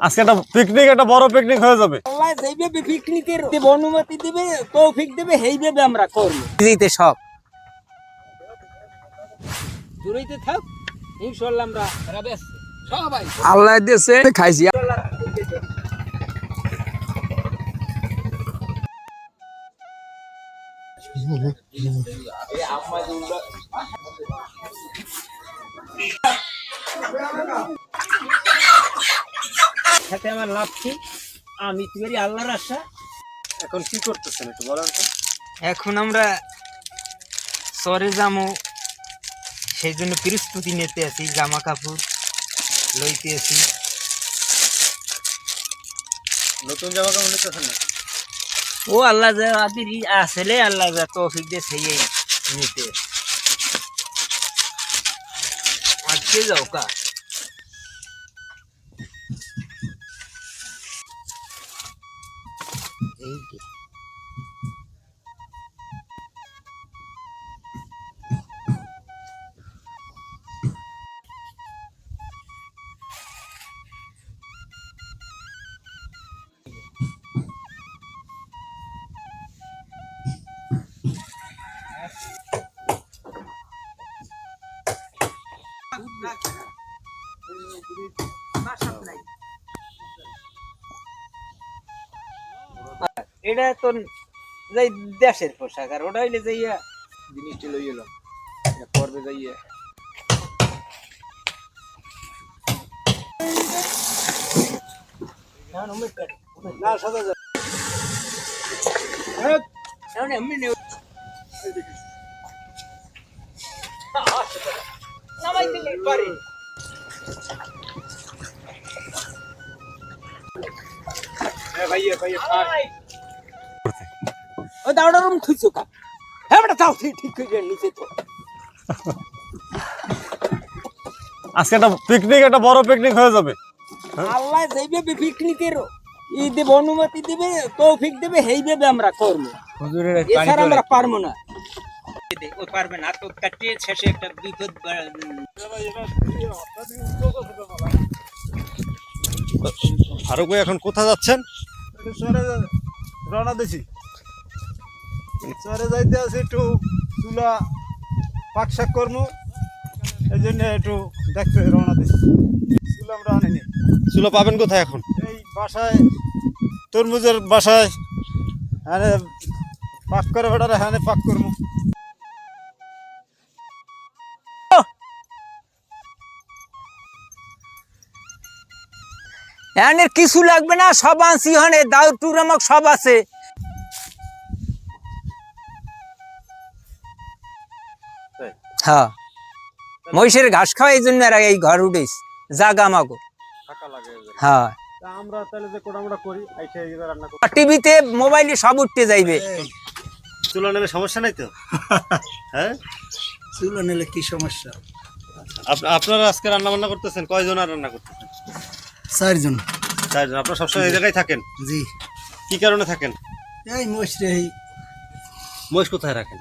আজকে একটা পিকনিক একটা বড় পিকনিক হয়ে যাবে। আল্লাহ যেইভাবে পিকনিকের অনুমতি দিবে তৌফিক দেবে সেইভাবে আমরা করব। দিতে সব। দূরেইতে থাক ইনশাল্লাহ আমরা সবাই। আল্লাহ দিয়েছে খাইছি। সাথে আমার লাভ কি আমি তুই আল্লাহর আশা। এখন কি করতেছেন একটু বলেন তো। এখন আমরা সরে যামো। সেই জন্য প্রস্তুতি নিতে আছি জামা কাপড় লইতে আছি। নতুন জামা কাপড় নিতেছেন না ও আল্লাহ যা আদির আসলে আল্লাহ যা তৌফিক দিয়ে সেই নিতে। আজকে যাও কা। এটা তো যাই দেশের পোশাক আর ওটা হইলে যাইয়া জিনিসটি লই এলাম করবে যাইয়ে। না সাদা যা নেই। নামাই দিলে পারে। ভাইয়ে দাওড়া রুম খুঁজছো কা? হ্যাঁ বেটা তাও ঠিক করে নিচে তো। আজকে একটা পিকনিক একটা বড় পিকনিক হয়ে যাবে। আল্লাহ যেইভাবে পিকনিকের দেব অনুমতি দিবে তৌফিক দেবে আমরা করব হুজুরের এছাড়া আমরা পারব না। ও পারবে না তো কাটিয়ে শেষে একটা বিপদ ফারুক ভাই এখন কোথায় যাচ্ছেন? রওনা দিছি। চরে যাইতে আছি একটু চুলা পাক শাক কর্ম এই জন্য একটু দেখতে রওনা দিছি। চুলা আমরা আনিনি। চুলা পাবেন কোথায় এখন? এই বাসায় তরমুজের বাসায় হ্যাঁ পাক করে বেড়ারে হ্যাঁ পাক করব এনের কিছু লাগবে না সব আনছি হনে দাও টুর আমাক সব আছে। হ্যাঁ। মহিষের ঘাস খাওয়া এই জন্য আর এই ঘর উঠেছ জাগা লাগে হ্যাঁ। তা আমরা তাহলে যে কোটা আমরা করি আইসা এই রান্না করি। টিভিতে মোবাইলে সব উঠতে যাইবে। চুলা নেবে সমস্যা নাই তো? হ্যাঁ? চুলো নিলে কি সমস্যা? আপ- আপনারা আজকে রান্না বান্না করতেছেন কয়জন আর রান্না করতেছেন? চারজন। চারজন। আপনারা সবসময় এই জায়গায় থাকেন? জি। কি কারণে থাকেন? এই মশরে এই মহিষ কোথায় রাখেন?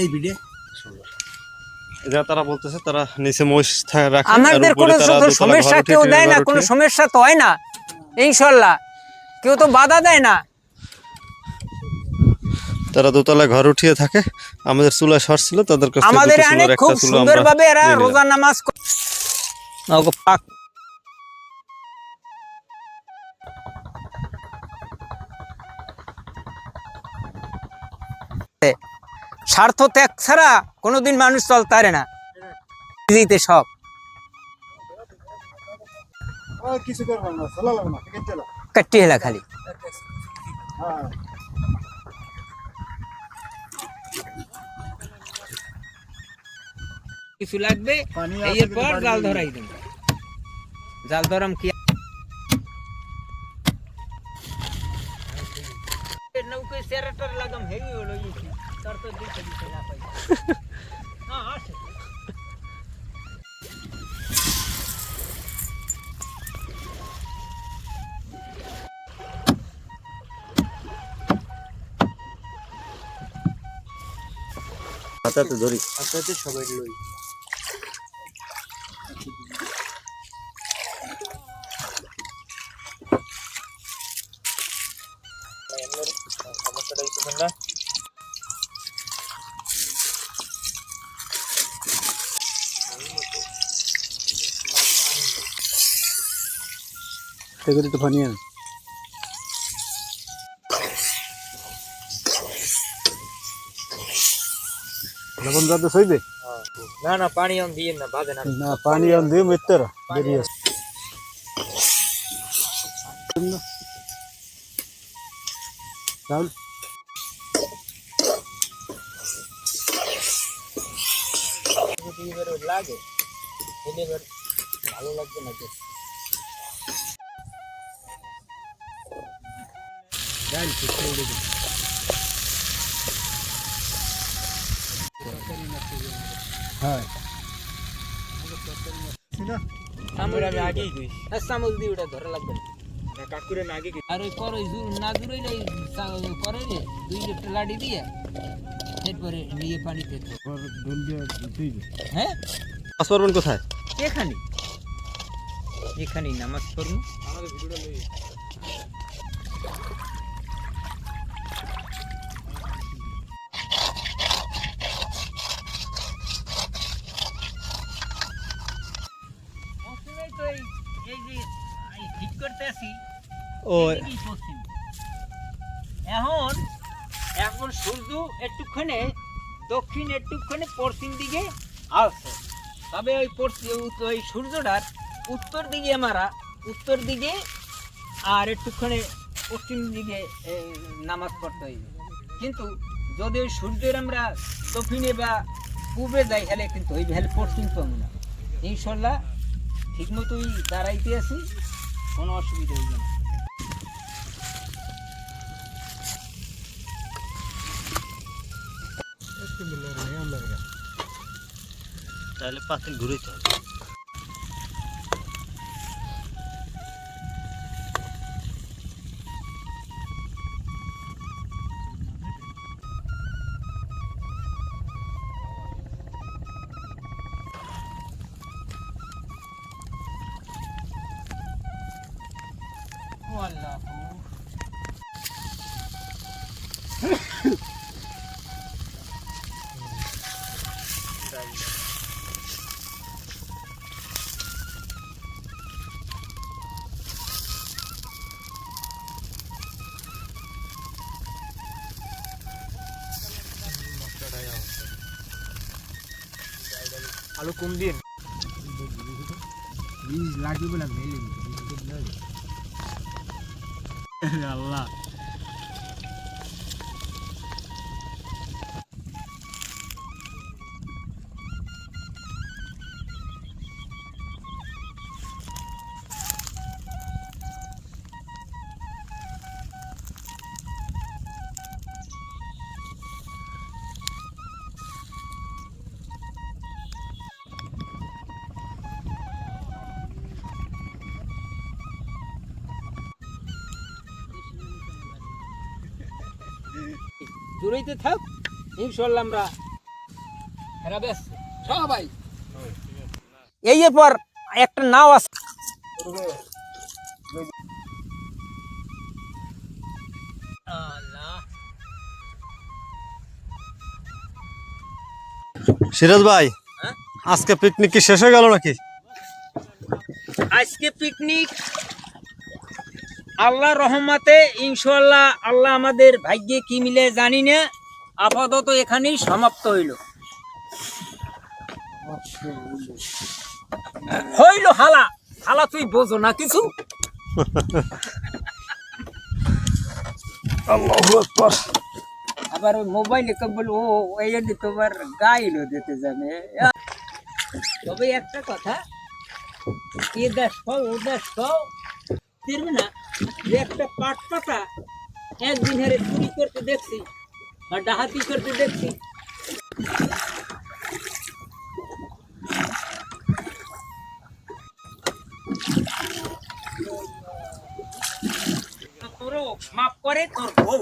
এই বিডে এটা তারা বলতেছে তারা নিচে মহিষ রাখে আমাদের কোনো সমস্যা কেউ দেয় না কোনো সমস্যা তো হয় না ইনশাল্লাহ। কেউ তো বাধা দেয় না। তারা দোতলায় ঘর উঠিয়ে থাকে। আমাদের চুলায় শর্ট ছিল তাদের কাছ আমাদের অনেক খুব একটা চুলা সুন্দর ভাবে এরা রোজা নামাজ পাক। স্বার্থ ত্যাগ ছাড়া কোনোদিন মানুষ চলতে পারে না। দিতে সব। কাটি হেলা খালি। কিছু লাগবে পানি আছে এর কিন্তু পর বাড়ি জাল ধরাই জাল ধরাম কি নৌকে সেরাটার লাগাম হেভি হলো ইসি তার তো দিতে দিতে না পাই হ্যাঁ আসে হাতাতে ধরি। আপনাদের সবাই লই। থেকে একটু পানি আন। লবণ যাতে সইবে? না না পানি অন দিয়ে না বাদে না। না পানি আন দিয়ে মিত্তর বেরিয়ে রাহুল? লাগে। ভালো লাগবে না হ্যাঁ আমি আগেই লিটার লাডি দিয়ে এরপরে নিয়ে পানিতে তো। ডোল দিয়ে পাঁচ পারবেন কোথায় এখানে এখানেই নামাজ পড়ব পশ্চিমেই এই যে ও এখন এখন সূর্য একটুখানি দক্ষিণ একটুখানি পশ্চিম দিকে আসছে। তবে ওই ওই সূর্যটার উত্তর দিকে মারা উত্তর দিকে আর একটুখানি পশ্চিম দিকে নামাজ পড়তে হইবে। কিন্তু যদি ওই সূর্যের আমরা দক্ষিণে বা পূর্বে যাই হেলে কিন্তু ওই হেলে পশ্চিম পাবো না। ইনশাল্লাহ ঠিক মতোই দাঁড়াইতে আছি কোনো অসুবিধা হইবে না। তাহলে পাতিল ঘুরে হবে। আলু কম দিন লাগবে না মেলে আল্লাহ দূরেইতে থাক ইনশাল্লাহ আমরা হেরা বেশ সবাই এই পর একটা নাও আছে। সিরাজ ভাই হ্যাঁ? আজকে পিকনিক কি শেষ হয়ে গেল নাকি? আজকে পিকনিক আল্লাহ রহমাতে ইনশাল্লাহ আল্লাহ আমাদের ভাগ্যে কি মিলে জানি না। আপাতত এখানেই সমাপ্ত হইল। হইল হালা। হালা তুই বোঝো না কিছু। আবার ওই মোবাইলে কেবল ও এই তোমার গাইলো দিতে জানে। তবে একটা কথা এ দেশ খাও ও দেশ ফিরবে না। যে একটা পাট পাতা একদিন হেরে চুরি করতে দেখছি বা ডাহাতি করতে দেখছি। তোরও মাফ করে, তোর বউ।